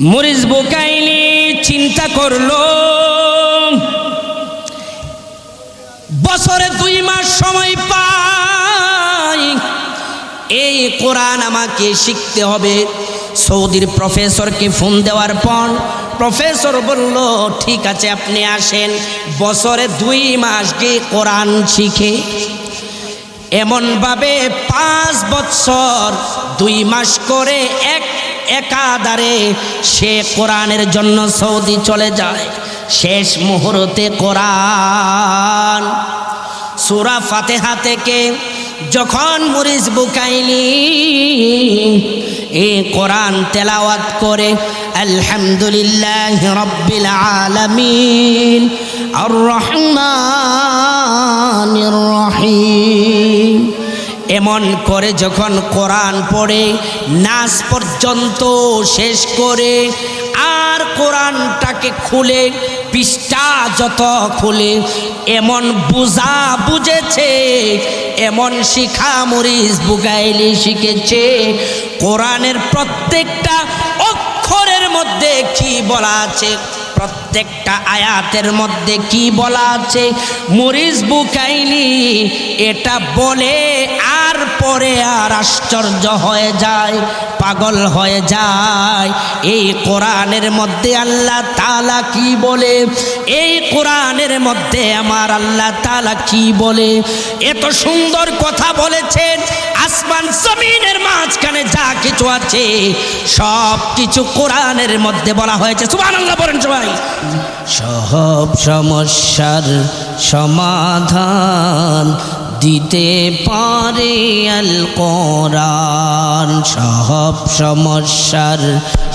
Morris বোকাইলি চিন্তা করল। বছরে দুই মাস সময় পাই। এই কোরআন আমাকে শিখতে হবে। সৌদির প্রফেসরকে ফোন দেওয়ার পর প্রফেসর বলল, ঠিক আছে, আপনি আসেন। বছরে দুই মাস গিয়ে কোরআন শিখে, এমনভাবে পাঁচ বছর, দুই মাস করে এক একাধারে সে কোরআনের জন্য সৌদি চলে যায়। শেষ মুহূর্তে কোরআন সুরা ফাতেহা থেকে যখন মরিস বুকাইলি এই কোরআন তেলাওয়াত করে, আলহামদুলিল্লাহ রব্বিল আলামিন আর রহমান রহিম। এমন করে যখন কোরআন পড়ে, নাচ পর্যন্ত শেষ করে, আর কোরআনটাকে খুলে, পৃষ্ঠা যত খুলে, এমন বুঝা বুঝেছে, এমন শিখা মরিস বুগাইলি শিখেছে, কোরআনের প্রত্যেকটা অক্ষরের মধ্যে কি বলা আছে? প্রত্যেকটা আয়াতের মধ্যে কি বলা আছে? মরিস বুকাইলি এটা বলে আর পরে আর আশ্চর্য হয়ে যায়, পাগল হয়ে যায়। এই কোরআনের মধ্যে আল্লাহ তালা কি বলে? এই কোরআনের মধ্যে আমার আল্লাহ তালা কি বলে? এত সুন্দর কথা বলেছেন, আসমান জমিনের মাঝখানে যা কিছু আছে সব কিছু কোরআনের মধ্যে বলা হয়েছে। সুবান আল্লাহ বলেন সবাই। সব সমস্যার সমাধান দিতে পারে আল কোরআন সব সমস্যার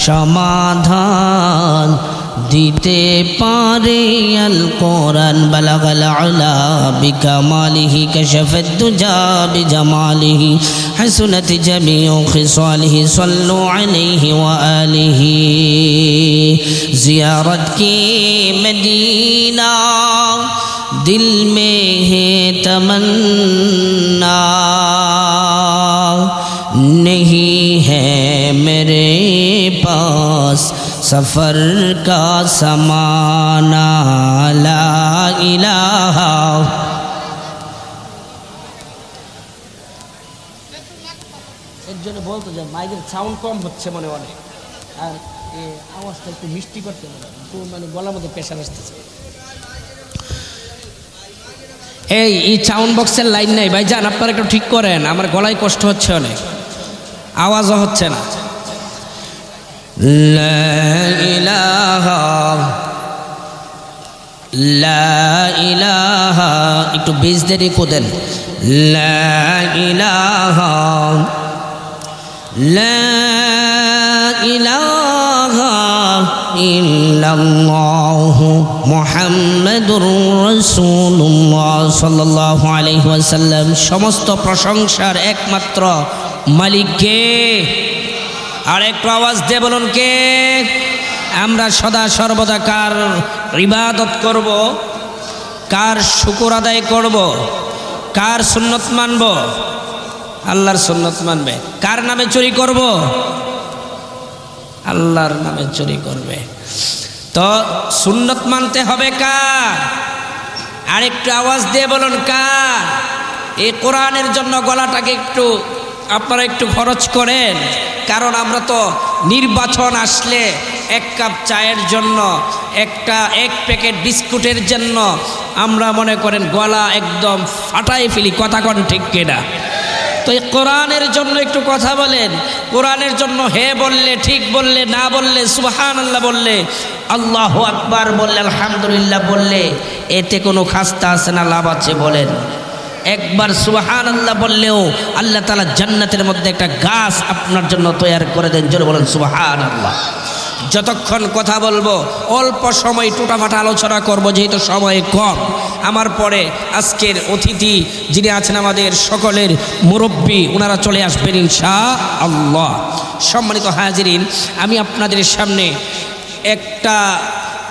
সমাধান দিতে পারে আল কোরআন বালাগাল আলা বিকামালিহি কাশাফাত দুজা বিজামালিহি, হাসুনাত জামিউ খিসালিহি, সাল্লু আলাইহি ওয়া আলিহি। জিয়ারত কি মদিনা? दिल में है तमन्ना नहीं है मेरे पास सफ़र का समाना ला इलाहा এর জন্য বলতো যে মাইকের সাউন্ড কম হচ্ছে মনে অনেক আর এ আওয়াজটা একটু মিষ্টি করতে হবে একটু মানে গলার মধ্যে প্রেশার আসতেছে এই এই সাউন্ড বক্সের লাইন নেই। ভাই যান আপনারা একটু ঠিক করেন, আমার গলায় কষ্ট হচ্ছে অনেক। আওয়াজও হচ্ছে না। একটু বেজ দেরি কোদেন ইলাহা ইলাহা ইল্লাল্লাহু। মুহাম্মাদুর রাসূলুল্লাহ সাল্লাল্লাহু আলাইহি ওয়াসাল্লাম। সমস্ত প্রশংসার একমাত্র মালিক কে? আর একটু আওয়াজ দিয়ে বলুন কে? আমরা সদা সর্বদা কার ইবাদত করব? কার শুকুর আদায় করব? কার সুন্নত মানব? আল্লাহর সুন্নত মানবে। কার নামে চুরি করব? আল্লাহর নামে চুরি করবে। তো সুন্নত মানতে হবে কার? আর একটু আওয়াজ দিয়ে বলুন কার? এই কোরআনের জন্য গলাটাকে একটু আপনারা একটু খরচ করেন। কারণ আমরা তো নির্বাচন আসলে এক কাপ চায়ের জন্য, একটা এক প্যাকেট বিস্কুটের জন্য আমরা মনে করেন গলা একদম ফাটাই ফেলি, কথা কন ঠিক কিনা? তো এই কোরআনের জন্য একটু কথা বলেন। কোরআনের জন্য হে বললে, ঠিক বললে, না বললে সুবাহান আল্লাহ বললে, আল্লাহ আকবার বললে, আলহামদুলিল্লাহ বললে, এতে কোনো খাস্তা আছে না লাভ আছে বলেন। একবার সুবাহান আল্লাহ বললেও আল্লাহ তালা জান্নাতের মধ্যে একটা গাছ আপনার জন্য তৈরি করে দেন। জোরে বলেন সুবাহান আল্লাহ যতক্ষণ কথা বলব, অল্প সময় টুটাফাটা আলোচনা করব, যেহেতু সময় কম। আমার পরে আজকের অতিথি যিনি আছেন আমাদের সকলের মুরব্বী ওনারা চলে আসবেন ইনশা আল্লাহ সম্মানিত হাজিরিন, আমি আপনাদের সামনে একটা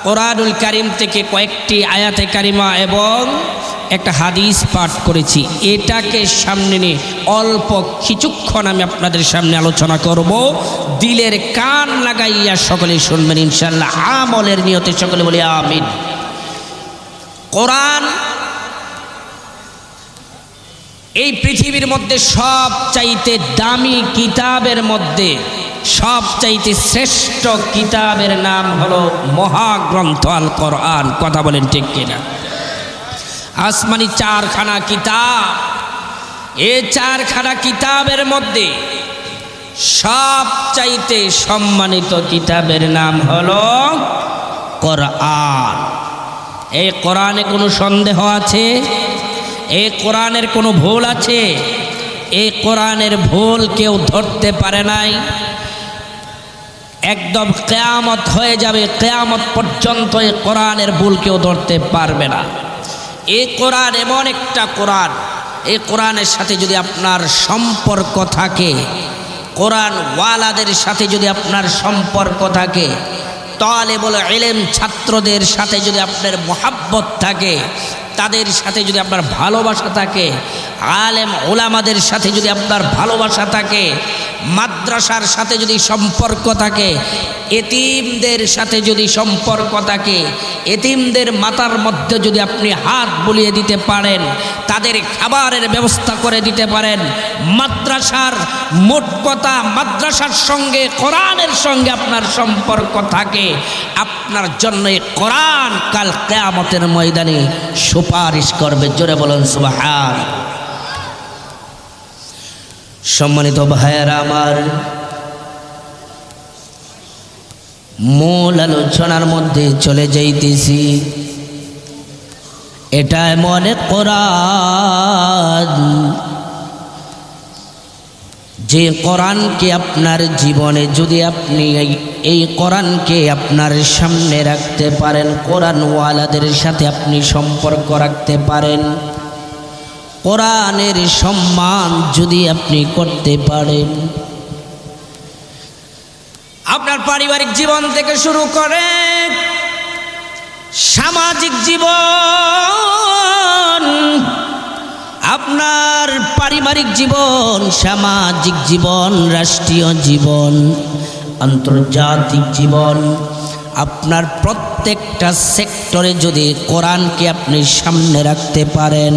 কোরআনুল কারিম থেকে কয়েকটি আয়াতে কারিমা এবং একটা হাদিস পাঠ করেছি। এটাকে সামনে নিয়ে অল্প কিছুক্ষণ আমি আপনাদের সামনে আলোচনা করব। দিলের কান লাগাইয়া সকলে শুনবেন ইনশাল্লাহ আমলের নিয়তে সকলে বলি, আমিন। কোরআন এই পৃথিবীর মধ্যে সব চাইতে দামি কিতাবের মধ্যে সব চাইতে শ্রেষ্ঠ কিতাবের নাম হলো মহাগ্রন্থ আল কোরআন কথা বলেন ঠিক কিনা? আসমানি চারখানা কিতাব। এ চারখানা কিতাবের মধ্যে সব চাইতে সম্মানিত কিতাবের নাম হল কোরআন। এই কোরআনে কোনো সন্দেহ আছে? এই কোরআনের কোনো ভুল আছে? এই কোরআনের ভুল কেউ ধরতে পারে নাই? একদম কেয়ামত হয়ে যাবে, কেয়ামত পর্যন্ত এই কোরআনের ভুল কেউ ধরতে পারবে না। এই কোরআন এমন একটা কোরআন। এই কোরআনের সাথে যদি আপনার সম্পর্ক থাকে, কোরআন ওয়ালাদের সাথে যদি আপনার সম্পর্ক থাকে তলে বলে এলেম ছাত্রদের সাথে যদি আপনার মোহাব্বত থাকে, তাদের সাথে যদি আপনার ভালোবাসা থাকে আলেম ওলামাদের সাথে যদি আপনার ভালোবাসা থাকে, মাদ্রাসার সাথে যদি সম্পর্ক থাকে, এতিমদের সাথে যদি সম্পর্ক থাকে, এতিমদের মাথার মধ্যে যদি আপনি হাত বুলিয়ে দিতে পারেন, তাদের খাবারের ব্যবস্থা করে দিতে পারেন, মাদ্রাসার মোট কথা মাদ্রাসার সঙ্গে, কোরআনের সঙ্গে আপনার সম্পর্ক থাকে, আপনার জন্য কোরআন কাল কেয়ামতের ময়দানে সুপারিশ করবে। জোরে বলুন, সুবাহান। সম্মানিত ভাইয়েরা আমার মূল আলোচনার মধ্যে চলে যাইতেছি। এটা মনে কোরআন, যে কোরআনকে আপনার জীবনে যদি আপনি এই কোরআনকে আপনার সামনে রাখতে পারেন, কোরআনওয়ালাদের সাথে আপনি সম্পর্ক রাখতে পারেন। কোরআনের সম্মান যদি আপনি করতে পারেন। আপনার পারিবারিক জীবন থেকে শুরু করে সামাজিক জীবন, আপনার পারিবারিক জীবন, সামাজিক জীবন, রাষ্ট্রীয় জীবন, আন্তর্জাতিক জীবন, আপনার প্রত্যেকটা সেক্টরে যদি কোরআনকে আপনি সামনে রাখতে পারেন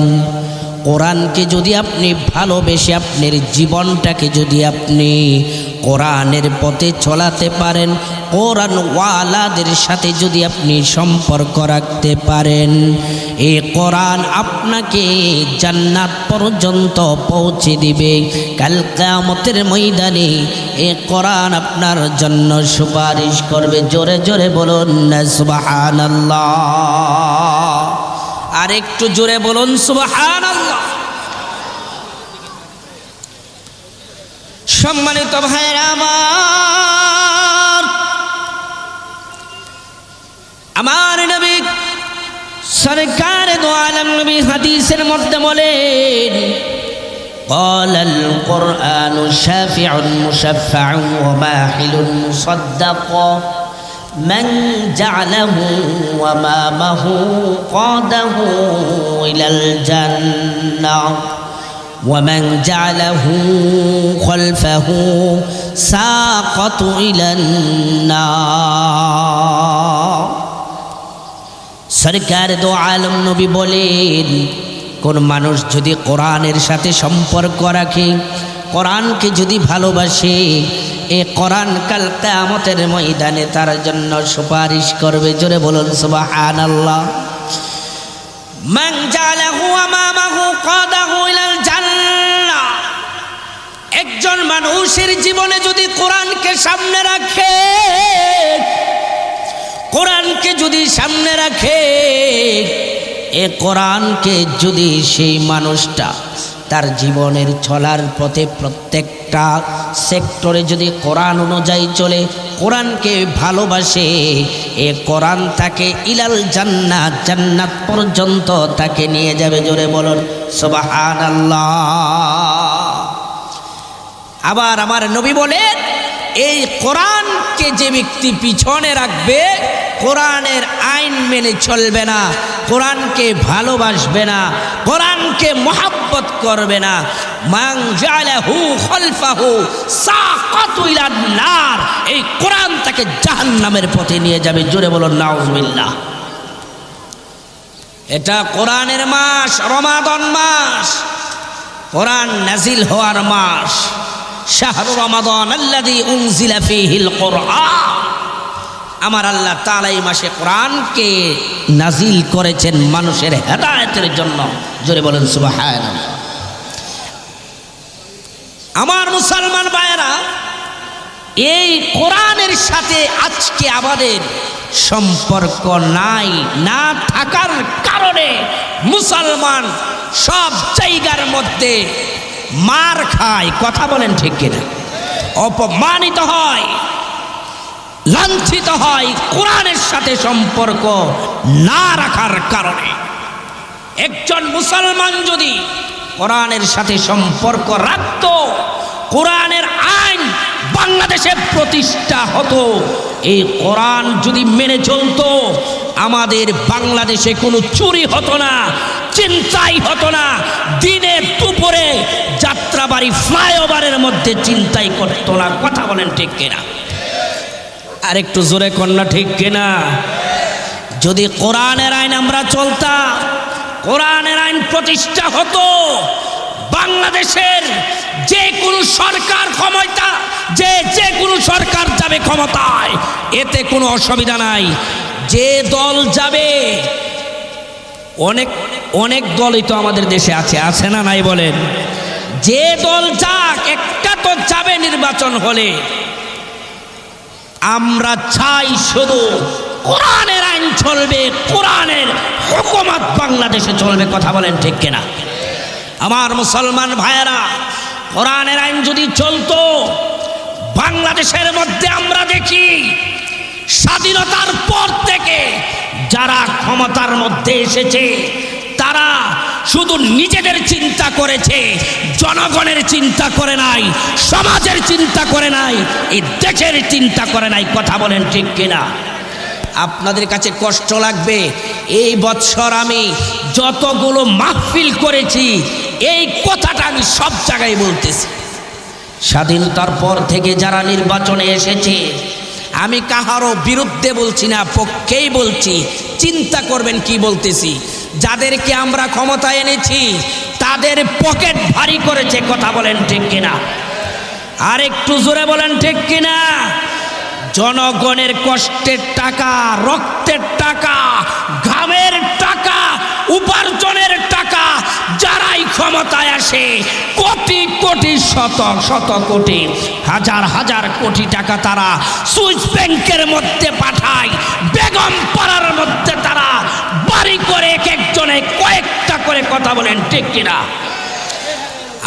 কোরআনকে যদি আপনি ভালোবেসে আপনার জীবনটাকে যদি আপনি কোরআনের পথে চলাতে পারেন কোরআন ওয়ালাদের সাথে যদি আপনি সম্পর্ক রাখতে পারেন এই কোরআন আপনাকে জান্নাত পর্যন্ত পৌঁছে দিবে। কাল কামতের ময়দানে এ কোরআন আপনার জন্য সুপারিশ করবে। জোরে জোরে বলুন না, সুবহানাল্লাহ। আর একটু জোরে বলুন সুবহানাল্লাহ সম্মানিত ভাইরা আমার আমার নবী সরকার দো আলম নবী হাদিসের মধ্যে বলেন قال القرآن شافع مشفع وماحل مصدق من جعله ومامه قاده إلى الجنة ومن جعله خلفه ساقط إلى النار সরকার দো আলম নবী বলেন কোন মানুষ যদি কোরআনের সাথে সম্পর্ক রাখে কোরআনকে যদি ভালোবাসে এ কোরআন কাল কেয়ামতের ময়দানে তার জন্য সুপারিশ করবে। জোরে বলুন, সুবহানাল্লাহ। মান জালাহু আমামাহু কাদাহু ইলাল জান্নাহ। একজন মানুষের জীবনে যদি কোরআনকে সামনে রাখে, কোরআনকে যদি সামনে রাখে, এ কোরআনকে যদি সেই মানুষটা তার জীবনের চলার পথে প্রত্যেকটা সেক্টরে যদি কোরআন অনুযায়ী চলে, কোরআনকে ভালোবাসে, এ কোরআন তাকে ইলাল জান্নাত জান্নাত পর্যন্ত তাকে নিয়ে যাবে, জোরে বলুন সুবাহান আবার আমার নবী বলেন, এই কোরআনকে যে ব্যক্তি পিছনে রাখবে, কোরআনের আইন মেনে চলবে না। কোরআনকে ভালোবাসবে না, কোরআনকে মহাব্বত করবে না। নার। এই কোরআন তাকে জাহান্নামের পথে নিয়ে যাবে। জোরে বলো নাউজুবিল্লাহ। এটা কোরআনের মাস, রমাদন মাস। কোরআন নাজিল হওয়ার মাস। শাহরু রমাদন আল্লাযী উনজিলা ফীহিল কোরআন। আমার আল্লাহ তাআলা এই মাসে কোরআনকে নাজিল করেছেন মানুষের হেদায়েতের জন্য। জোরে বলেন, সুবহানাল্লাহ। আমার মুসলমান ভাইয়েরা, এই কোরআনের সাথে আজকে আমাদের সম্পর্ক নাই, না থাকার কারণে মুসলমান সব জায়গার মধ্যে মার খায়। কথা বলেন ঠিক কিনা? অপমানিত হয়। লাঞ্ছিত হয় কোরআনের সাথে সম্পর্ক না রাখার কারণে। একজন মুসলমান যদি কোরআনের সাথে সম্পর্ক রাখত, কোরআনের আইন বাংলাদেশে প্রতিষ্ঠা হতো, এই কোরআন যদি মেনে চলত, আমাদের বাংলাদেশে কোনো চুরি হতো না, চিন্তাই হতো না, দিনে দুপুরে যাত্রাবাড়ি ফ্লাইওভারের মধ্যে চিন্তাই করতো না, কথা বলেন ঠিক কিনা? আর একটু জোরে কন্যা, ঠিক কিনা? যদি কোরআনের আইন আমরা চলতাম, কোরআনের আইন প্রতিষ্ঠা হতো, বাংলাদেশের যে কোনো সরকার ক্ষমতা, যে যে কোনো সরকার যাবে ক্ষমতায়, এতে কোনো অসুবিধা নাই। যে দল যাবে, অনেক অনেক দলই তো আমাদের দেশে আছে আছে না নাই বলেন? যে দল যাক, একটা তো যাবে নির্বাচন হলে। আমরা চাই শুধু কোরআনের আইন চলবে, কোরআনের হুকুমত বাংলাদেশে চলবে, কথা বলেন ঠিক কিনা? আমার মুসলমান ভাইয়েরা, কোরআনের আইন যদি চলতো, বাংলাদেশের মধ্যে আমরা দেখি, স্বাধীনতার পর থেকে যারা ক্ষমতার মধ্যে এসেছে, তারা শুধু নিজেদের চিন্তা করেছে, জনগণের চিন্তা করে নাই, সমাজের চিন্তা করে নাই, এই দেশের চিন্তা করে নাই, কথা বলেন ঠিক কিনা? আপনাদের কাছে কষ্ট লাগবে, এই বৎসর আমি যতগুলো মাহফিল করেছি, এই কথাটা আমি সব জায়গায় বলতেছি। স্বাধীনতার পর থেকে যারা নির্বাচনে এসেছে আমি কাহারও বিরুদ্ধে বলছি না, পক্ষেই বলছি। চিন্তা করবেন কি বলতেছি? যাদেরকে আমরা ক্ষমতা এনেছি, তাদের পকেট ভারী করেছে, কথা বলেন ঠিক কিনা? আর একটু জোরে বলেন ঠিক কিনা? জনগণের কষ্টের টাকা, রক্তের টাকা, ঘামের টাকা, উপার্জনের টাকা ক্ষমতায় আসে। কোটি কোটি শত শত কোটি, হাজার হাজার কোটি টাকা তারা সুইস ব্যাংকের মধ্যে পাঠায়, বেগম পাড়ার মধ্যে তারা বাড়ি করে এক একজনে কয়েকটা করে কথা বলেন, ঠিক কিনা?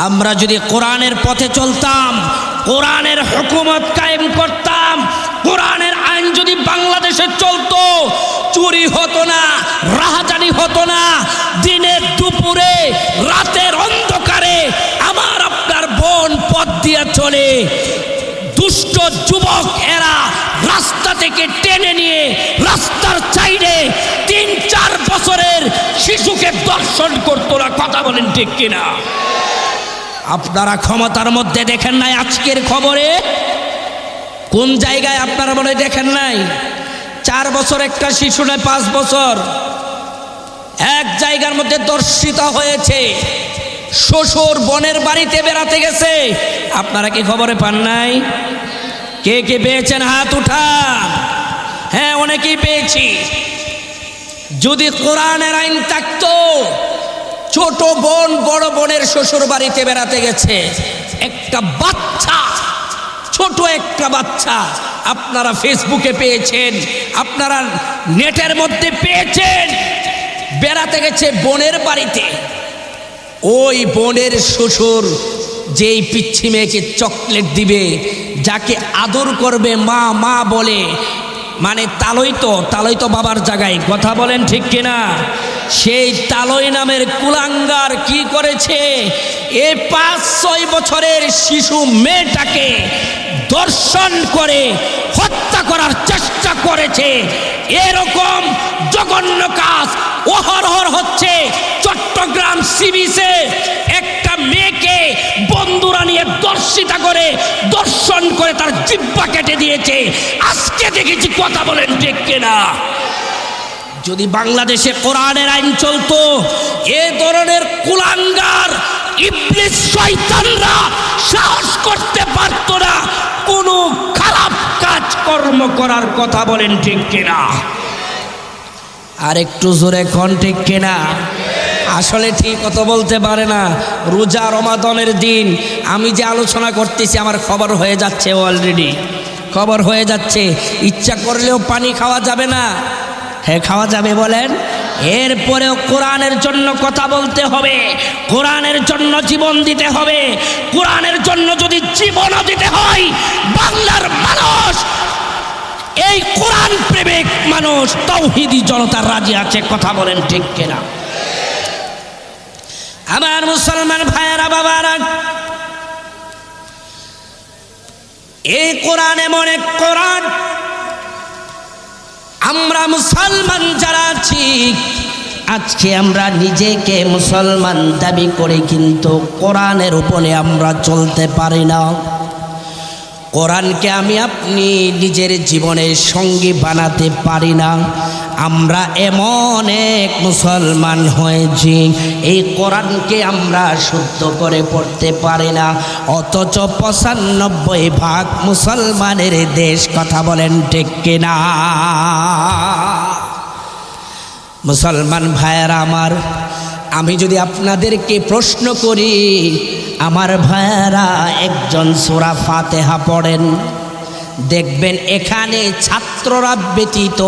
আমরা যদি কোরআনের পথে চলতাম, কোরআনের হুকুমত কায়েম করতাম, কোরআনের আইন যদি বাংলাদেশে চলতো চুরি হতো না, রাহাজানি হতো না। দিনের দুপুরে, রাতের অন্ধকারে আমার আপনার বোন পথ দিয়ে চলে। দুষ্ট যুবক এরা রাস্তা থেকে টেনে নিয়ে রাস্তার চাইডে তিন, চার বছরের শিশুকে দর্শন করতো না। কথা বলেন ঠিক কিনা? আপনারা ক্ষমতার মধ্যে দেখেন নাই আজকের খবরে? কোন জায়গায় আপনারা বলে দেখেন নাই? চার বছর, একটা শিশু নয়, পাঁচ বছর। এক জায়গার মধ্যে দর্শিত হয়েছে। শ্বশুর বনের বাড়িতে বেড়াতে গেছে। আপনারা কি খবরে পান নাই? কে কে পেয়েছেন হাত উঠা? হ্যাঁ অনেকেই পেয়েছি। যদি কোরআনের আইন থাকতো, ছোট বোন বড় বোনের শ্বশুর বাড়িতে বেড়াতে গেছে। একটা বাচ্চা ছোট একটা বাচ্চা আপনারা ফেসবুকে পেয়েছেন, আপনারা নেটের মধ্যে পেয়েছেন। বেড়াতে গেছে বোনের বাড়িতে। ওই বোনের শ্বশুর যেই পিচ্ছি মেয়েকে চকলেট দিবে, যাকে আদর করবে মা মা বলে মানে তালই তো তালই তো বাবার জায়গায়। কথা বলেন ঠিক কিনা? সেই তালই নামের কুলাঙ্গার কি করেছে? এ পাঁচ ছয় বছরের শিশু মেয়েটাকে দর্শন করে, হত্যা করার চেষ্টা করেছে। এরকম জঘন্য কাজ ওহরহর হচ্ছে। চট্টগ্রাম সিবিসে একটা নিয়ে দর্শিতা করে, দর্শন করে তার জিব্বা কেটে দিয়েছে। আজকে দেখেছি কথা বলেন ঠিক কিনা। যদি বাংলাদেশে কোরআনের আইন চলতো, এ ধরনের কুলাঙ্গার, ইবলিস শয়তানরা সাহস করতে পারত না। কোনো খারাপ কাজ কর্ম করার কথা বলেন ঠিক কিনা। আর একটু জোরে কন ঠিক কিনা? আসলে ঠিক কথা বলতে পারে না। রোজা রমাদনের দিন আমি যে আলোচনা করতেছি, আমার খবর হয়ে যাচ্ছে অলরেডি খবর হয়ে যাচ্ছে। ইচ্ছা করলেও পানি খাওয়া যাবে না। হ্যাঁ খাওয়া যাবে বলেন? এরপরেও কোরআনের জন্য কথা বলতে হবে। কোরআনের জন্য জীবন দিতে হবে। কোরআনের জন্য যদি জীবনও দিতে হয়, বাংলার মানুষ, এই কোরআন প্রেমিক মানুষ, তৌহিদি জনতার রাজি আছে, কথা বলেন ঠিক কিনা? আমার মুসলমান ভাইয়েরা, বাবারা, এই কোরআন এমন এক কোরআন। আমরা মুসলমান যারা আছি, আজকে আমরা নিজেকে মুসলমান দাবি করে কিন্তু কোরআনের উপরে আমরা চলতে পারি না। কোরআনকে আমি আপনি নিজের জীবনের সঙ্গী বানাতে পারি না। আমরা এমন এক মুসলমান হয়েছি, এই কোরআনকে আমরা শুদ্ধ করে পড়তে পারি না। অথচ পঁচানব্বই ভাগ মুসলমানের দেশ কথা বলেন ঠিক কিনা? মুসলমান ভাইয়েরা আমার, আমি যদি আপনাদেরকে প্রশ্ন করি, আমার ভাইয়েরা একজন সোরা ফাতেহা পড়েন, দেখবেন এখানে ছাত্ররা ব্যতীত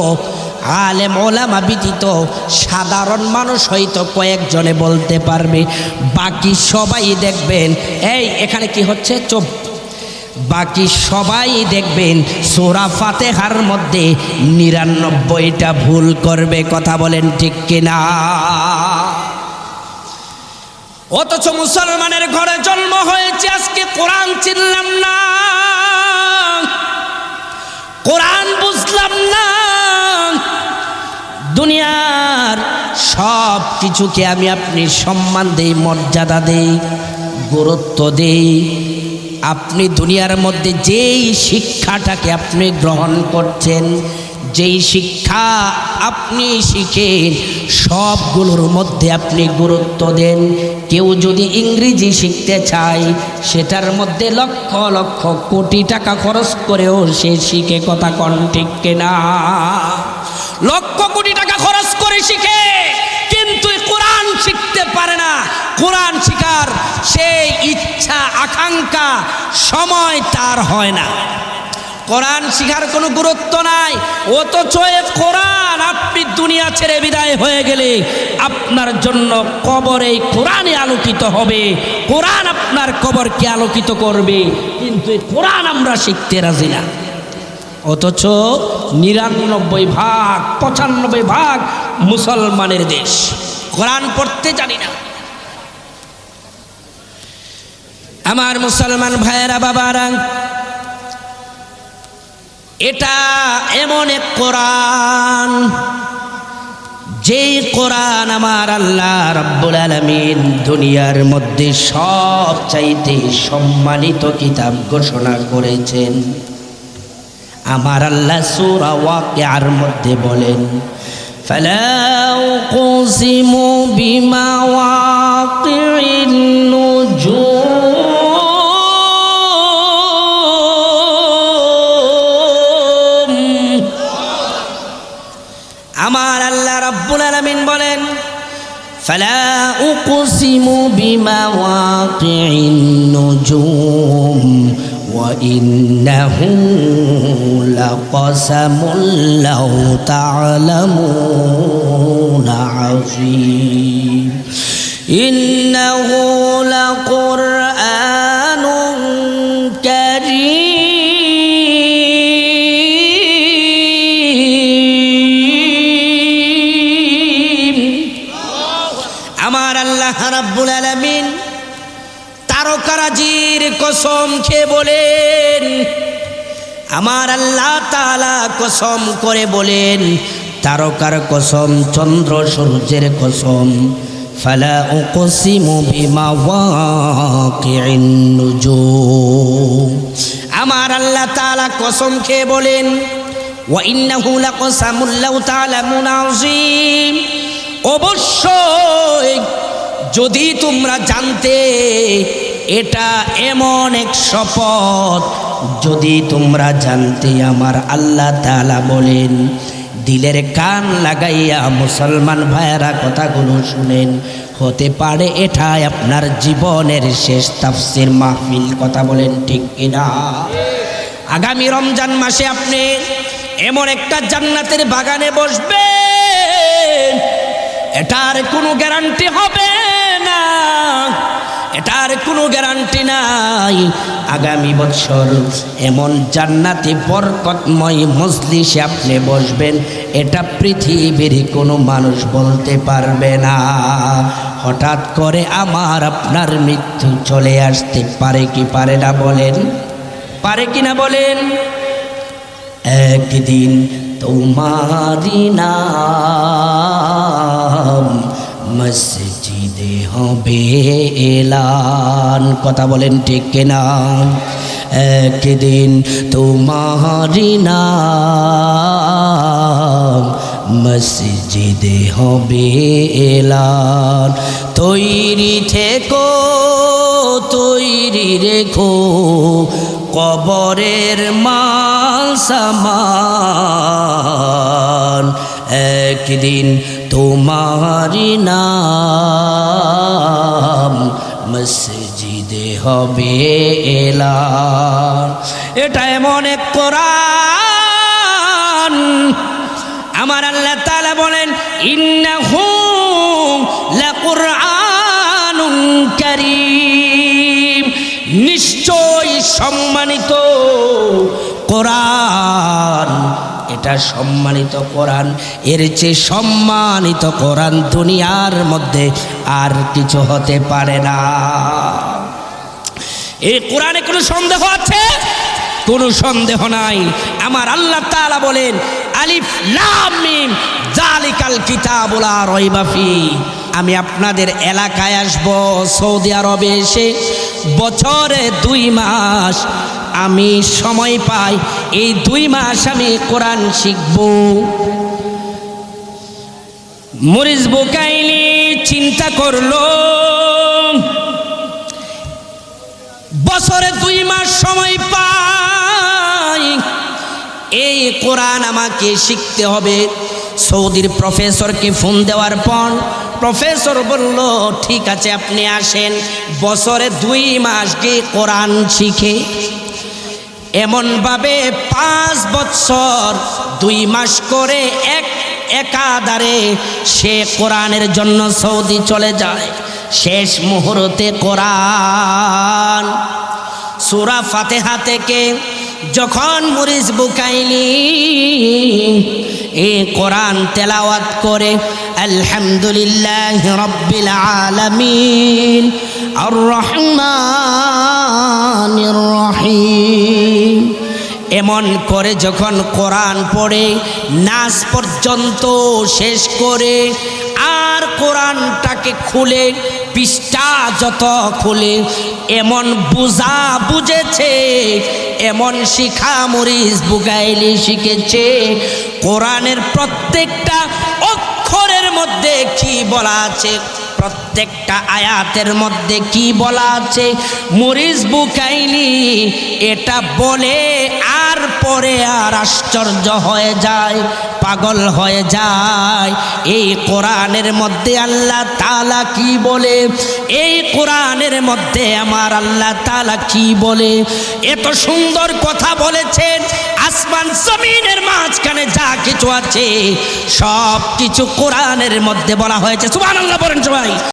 আলেম ওলামা ব্যতীত সাধারণ মানুষ হয়তো কয়েকজনে বলতে পারবে। বাকি সবাই দেখবেন, এই এখানে কি হচ্ছে? চোপ। বাকি সবাই দেখবেন, সোরা ফাতেহার মধ্যে নিরানব্বইটা ভুল করবে, কথা বলেন ঠিক কিনা? অথচ মুসলমানের ঘরে জন্ম হয়েছে, আজকে কোরআন চিনলাম না। কোরআন বুঝলাম না। দুনিয়ার সব কিছুকে আমি আপনি সম্মান দেই, মর্যাদা দেই, গুরুত্ব দেই। আপনি দুনিয়ার মধ্যে যেই শিক্ষাটাকে আপনি গ্রহণ করছেন, যেই শিক্ষা আপনি শিখেন, সবগুলোর মধ্যে আপনি গুরুত্ব দেন। কেউ যদি ইংরেজি শিখতে চায়, সেটার মধ্যে লক্ষ লক্ষ কোটি টাকা খরচ করেও সে শিখে কথা কন ঠিক কেনা? লক্ষ কোটি টাকা খরচ করে শিখে, কিন্তু কোরআন শিখতে পারে না। কোরআন শিখার সেই ইচ্ছা, আকাঙ্ক্ষা সময় তার হয় না। কোরআন শিখার কোনো গুরুত্ব নাই। অথচ কোরআন আপনি দুনিয়া ছেড়ে বিদায় হয়ে গেলে আপনার জন্য কবরে কোরআনে আলোকিত হবে। কোরআন আপনার কবরকে আলোকিত করবে। কিন্তু কোরআন আমরা শিখতে রাজি না। অথচ নিরানব্বই ভাগ, পঁচানব্বই ভাগ মুসলমানের দেশ। কোরআন পড়তে জানি না। আমার মুসলমান ভাইয়েরা, বাবারা, এটা এমন এক কোরআন, যেই কোরআন আমার আল্লাহ রাব্বুল আলামিন দুনিয়ার মধ্যে সব চাইতে সম্মানিত কিতাব ঘোষণা করেছেন। আমার আল্লাহ সূরা ওয়াকিয়ার মধ্যে বলেন فلا أقسم بمواقع النجوم আমার আল্লাহ রাব্বুল আলামিন বলেন فلا أقسم بمواقع النجوم وإنه لقسم لو تعلمون عظيم إنه لقرآن কসম খেয়ে বলেন, আমার আল্লাহ তালা কসম করে বলেন, তারকার কসম চন্দ্র সূর্যের কসম, ফালা উকসিমু বিমা ওয়াকিউন নুজুম। আমার আল্লাহ তাআলা কসম খেয়ে বলেন, ওয়া ইন্নাহু লাকসামুল লাউ অবশ্যই যদি তোমরা জানতে এটা এমন এক শপথ। যদি তোমরা জানতে আমার আল্লাহ তালা বলেন, দিলের কান লাগাইয়া মুসলমান ভাইয়েরা কথাগুলো শুনেন, হতে পারে এটাই আপনার জীবনের শেষ তাফসির মাহফিল, কথা বলেন ঠিক কিনা? আগামী রমজান মাসে আপনি এমন একটা জান্নাতের বাগানে বসবেন, এটার কোনো গ্যারান্টি হবে না। এটার কোনো গ্যারান্টি নাই। আগামী বছর এমন জান্নাতি বরকতময় মজলিসে আপনি বসবেন, এটা পৃথিবীর কোনো মানুষ বলতে পারবে না। হঠাৎ করে আমার আপনার মৃত্যু চলে আসতে পারে কি পারে না বলেন? পারে কি না বলেন? একদিন তোমারি নাম মসজিদে হবে এলান। কথা বলেন ঠিক কিনা? একদিন তোমারি নাম মসজিদে হবে এলান। তৈরি থেকো, তৈরি রেখো, কবরের মাল সামান। একদিন তোমারি নাম মসজিদে হবে এলান এটা এমন এক কোরআন। আমার আল্লাহ তাআলা বলেন, ইন্নাহু লাকুরআনুন কারীম। নিশ্চয় সম্মানিত কোরআন। এটা সম্মানিত কোরআন। এর চেয়ে সম্মানিত কোরআন দুনিয়ার মধ্যে আর কিছু হতে পারে না। এই কোরআনে কোনো সন্দেহ আছে? কোনো সন্দেহ নাই। আমার আল্লাহ তাআলা বলেন, আলিফ লাম মিম জালিকাল কিতাবুলা রয়বা ফি। আমি আপনাদের এলাকায় আসব সৌদি আরবে এসে বছরে দুই মাস আমি সময় পাই, এই দুই মাস আমি কোরআন শিখব। মরিস বোকাইনি চিন্তা করল। বছরে দুই মাস সময় পাই, এই কোরআন আমাকে শিখতে হবে। সৌদির প্রফেসরকে ফোন দেওয়ার পর প্রফেসর বলল, ঠিক আছে, আপনি আসেন। বছরে দুই মাস গিয়ে কোরআন শিখে এমনভাবে পাঁচ বছর, দুই মাস করে এক একাধারে সে কোরআনের জন্য সৌদি চলে যায়। শেষ মুহূর্তে কোরআন, সুরা ফাতেহা থেকে যখন মরিস বুকাইলি এ কোরআন তেলাওয়াত করে, আলহামদুলিল্লাহ রব্বিল আলামিন। আর এমন করে যখন কোরআন পড়ে, নাচ পর্যন্ত শেষ করে, আর কোরআনটাকে খুলে, পৃষ্ঠা যত খুলে, এমন বুঝা বুঝেছে, এমন শিখা মরিস বুগাইলি শিখেছে, কোরআনের প্রত্যেকটা অক্ষরের মধ্যে কি বলা আছে? প্রত্যেকটা আয়াতের মধ্যে কি বলা আছে? মরিস বুকাইলি এটা বলে আর পরে আর আশ্চর্য হয়ে যায়, পাগল হয়ে যায়। এই কোরআনের মধ্যে আল্লাহ তালা কি বলে? এই কোরআনের মধ্যে আমার আল্লাহ তালা কি বলে? এত সুন্দর কথা বলেছেন, আসমান জমিনের মাঝখানে যা কিছু আছে সব কিছু কোরআনের মধ্যে বলা হয়েছে। সুবহানাল্লাহ বলেন সবাই।